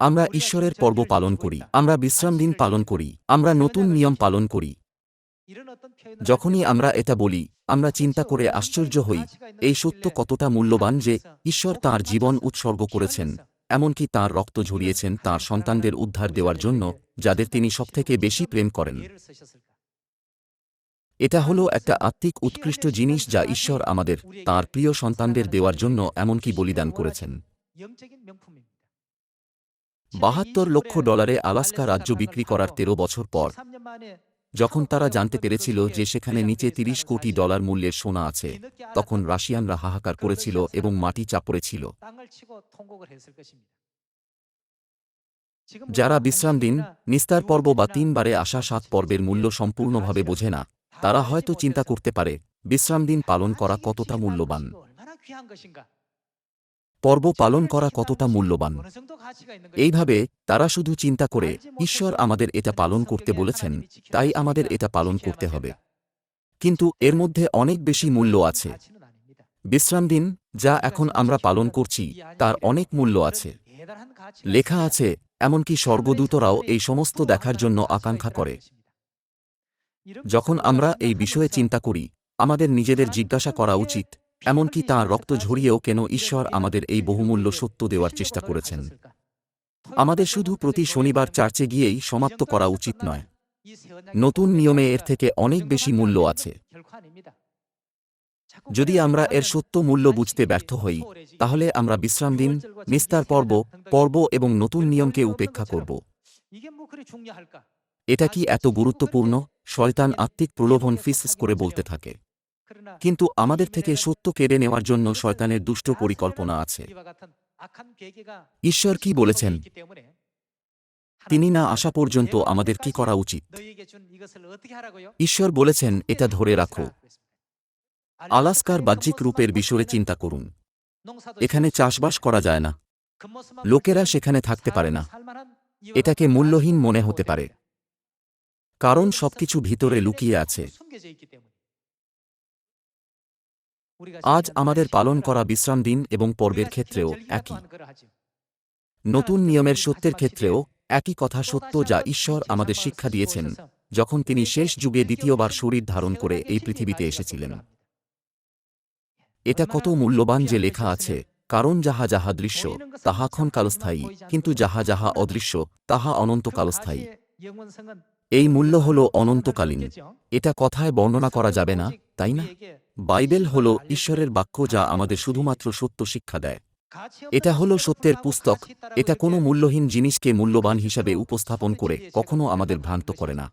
আমরা ঈশ্বরের পর্ব পালন করি, আমরা বিশ্রাম দিন পালন করি, আমরা নতুন নিয়ম পালন করি। যখনই আমরা এটা বলি, আমরা চিন্তা করে আশ্চর্য হই, এই সত্য কতটা মূল্যবান যে ঈশ্বর তার জীবন উৎসর্গ করেছেন, এমনকি তার রক্ত ঝরিয়েছেন তার সন্তানদের উদ্ধার দেওয়ার জন্য, যাদের তিনি সবথেকে বেশি প্রেম করেন। এটা হলো একটা আত্মিক উৎকৃষ্ট জিনিস যা ঈশ্বর আমাদের, তার প্রিয় সন্তানদের দেওয়ার জন্য এমনকি বলিদান করেছেন। বাহাত্তর লক্ষ ডলারে আলাস্কা রাজ্য বিক্রি করার তেরো বছর পর, যখন তারা জানতে পেরেছিল যে সেখানে নিচে তিরিশ কোটি ডলার মূল্যের সোনা আছে, তখন রাশিয়ানরা হাহাকার করেছিল এবং মাটি চাপড়ে ছিল। যারা বিশ্রাম দিন, নিস্তার পর্ব বা তিনবারে আসা সাত পর্বের মূল্য সম্পূর্ণভাবে বোঝে না, তারা হয়তো চিন্তা করতে পারে, বিশ্রাম দিন পালন করা কতটা মূল্যবান। পর্ব পালন করা কতটা মূল্যবান। এইভাবে তারা শুধু চিন্তা করে, ঈশ্বর আমাদের এটা পালন করতে বলেছেন, তাই আমাদের এটা পালন করতে হবে। কিন্তু এর মধ্যে অনেক বেশি মূল্য আছে। বিশ্রাম দিন, যা এখন আমরা পালন করছি, তার অনেক মূল্য আছে। লেখা আছে, এমনকি স্বর্গদূতরাও এই সমস্ত দেখার জন্য আকাঙ্ক্ষা করে। যখন আমরা এই বিষয়ে চিন্তা করি, আমাদের নিজেদের জিজ্ঞাসা করা উচিত এমনকি তাঁর রক্ত ঝরিয়েও কেন ঈশ্বর আমাদের এই বহুমূল্য সত্য দেওয়ার চেষ্টা করেছেন? আমাদের শুধু প্রতি শনিবার চার্চে গিয়েই সমাপ্ত করা উচিত নয়। নতুন নিয়মে এর থেকে অনেক বেশি মূল্য আছে। যদি আমরা এর সত্য মূল্য বুঝতে ব্যর্থ হই তাহলে আমরা বিশ্রাম দিন নিস্তার পর্ব পর্ব এবং নতুন নিয়মকে উপেক্ষা করব। এটা কি এত গুরুত্বপূর্ণ? শয়তান আত্মিক প্রলোভন ফিসফিস করে বলতে থাকে। কিন্তু আমাদের থেকে সত্য কেড়ে নেওয়ার জন্য শয়তানের দুষ্ট পরিকল্পনা আছে। ঈশ্বর কি বলেছেন? তিনি না আসা পর্যন্ত আমাদের কি করা উচিত? ঈশ্বর বলেছেন এটা ধরে রাখো। আলাস্কার বাহ্যিক রূপের বিষয়ে চিন্তা করুন। এখানে চাষবাস করা যায় না। লোকেরা সেখানে থাকতে পারে না। এটাকে মূল্যহীন মনে হতে পারে। কারণ সবকিছু ভিতরে লুকিয়ে আছে। আজ আমাদের পালন করা বিশ্রাম দিন এবং পর্বের ক্ষেত্রেও একই। নতুন নিয়মের সত্যের ক্ষেত্রেও একই কথা সত্য যা ঈশ্বর আমাদের শিক্ষা দিয়েছেন, যখন তিনি শেষ যুগে দ্বিতীয়বার শরীর ধারণ করে এই পৃথিবীতে এসেছিলেন। এটা কত মূল্যবান যে লেখা আছে, কারণ যাহা যাহা দৃশ্য, তাহা ক্ষণকালস্থায়ী, কিন্তু যাহা যাহা অদৃশ্য, তাহা অনন্তকালস্থায়ী। এই মূল্য হল অনন্তকালীন। এটা কথায় বর্ণনা করা যাবে না, তাই না? বাইবেল হল ঈশ্বরের বাক্য যা আমাদের শুধুমাত্র সত্য শিক্ষা দেয়। এটা হল সত্যের পুস্তক। এটা কোনো মূল্যহীন জিনিসকে মূল্যবান হিসাবে উপস্থাপন করে কখনো আমাদের ভ্রান্ত করে না।